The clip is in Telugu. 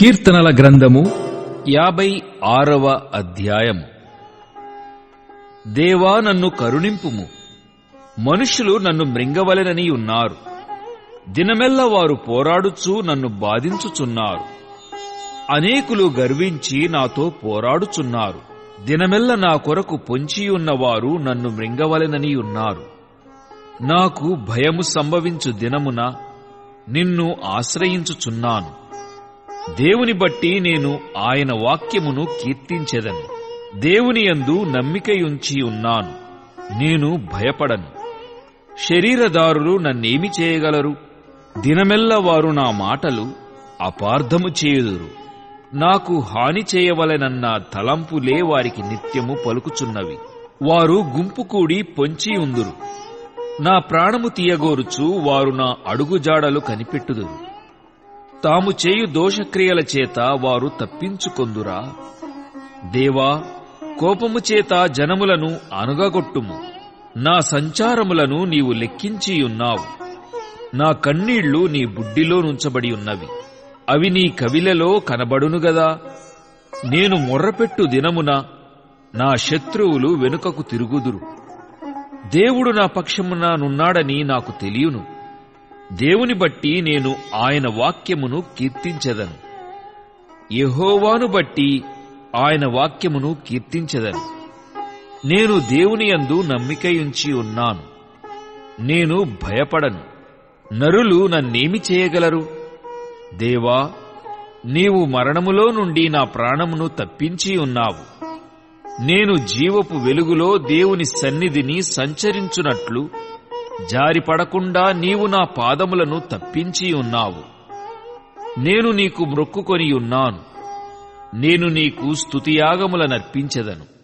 కీర్తనల గ్రంథము యాభై ఆరవ అధ్యాయము. దేవా నన్ను కరుణింపుము. మనుషులు నన్ను మృంగవలెనని ఉన్నారు. దినమెల్ల వారు పోరాడుచూ నన్ను బాధించుచున్నారు. అనేకులు గర్వించి నాతో పోరాడుచున్నారు. దినమెల్ల నా కొరకు పొంచియున్నవారు నన్ను మృంగవలెనని ఉన్నారు. నాకు భయము సంభవించు దినమున నిన్ను ఆశ్రయించుచున్నాను. దేవుని బట్టి నేను ఆయన వాక్యమును కీర్తించెదను. దేవుని యందు నమ్మికయుంచి ఉన్నాను. నేను భయపడను. శరీరదారులు నన్నేమి చేయగలరు? దినమెల్ల వారు నా మాటలు అపార్థము చేయుదురు. నాకు హాని చేయవలెనన్న తలంపులే వారికి నిత్యము పలుకుచున్నవి. వారు గుంపు కూడి పొంచి ఉందురు. నా ప్రాణము తీయగోరుచు వారు నా అడుగుజాడలు కనిపెట్టుదురు. తాము చేయు దోషక్రియల చేత వారు తప్పించుకొందురా. దేవా కోపము చేత జనములను అనగగొట్టుము నా సంచారములను నీవు లెక్కించియున్నావు. నా కన్నీళ్ళు నీ బుడ్డిలో నుంచబడి ఉన్నవి. అవి నీ కవిలలో కనబడును గదా. నేను మొర్రపెట్టు దినమున నా శత్రువులు వెనుకకు తిరుగుదురు. దేవుడు నా పక్షమున నున్నాడని నాకు తెలియను. దేవుని బట్టి నేను ఆయన వాక్యమును కీర్తించెదను. యహోవాను బట్టి ఆయన వాక్యమును కీర్తించెదను. నేను దేవుని యందు నమ్మికయుంచి ఉన్నాను. నేను భయపడను. నరులు నన్నేమి చేయగలరు? దేవా నీవు మరణములో నుండి నా ప్రాణమును తప్పించి ఉన్నావు. నేను జీవపు వెలుగులో దేవుని సన్నిధిని సంచరించునట్లు జారిపడకుండా నీవు నా పాదములను తప్పించి ఉన్నావు. నేను నీకు మ్రొక్కుకొని ఉన్నాను. నేను నీకు స్తుతియాగములనర్పించెదను.